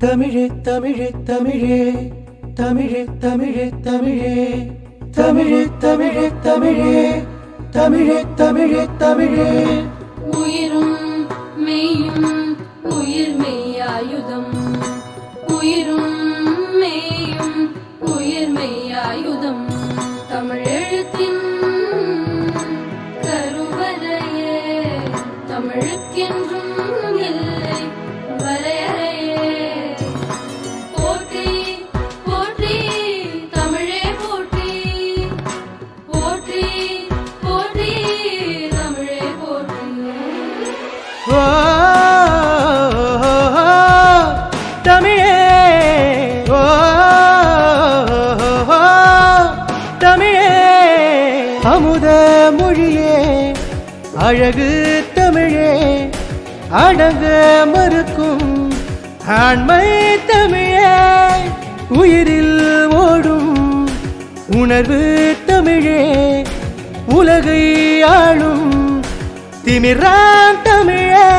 தமிழே தமிழே தமிழே. தமிழே தமிழே தமிழே. தமிழே தமிழே தமிழே. தமிழே தமிழே தமிழே. உயிரும் மெய்யும் உயிர் மெய்யாயுதம். உயிரும் மெய்யும் உயிர் மெய்யாயுதம். தமிழெழுத்தின் கருவறையே தமிழுக்கென்றும் இல்லை. அமுத மொழியே அழகு தமிழே. அடங்க மறுக்கும் ஆண்மை உணர்வு தமிழே உலகை ஆளும் திமிரான் தமிழே.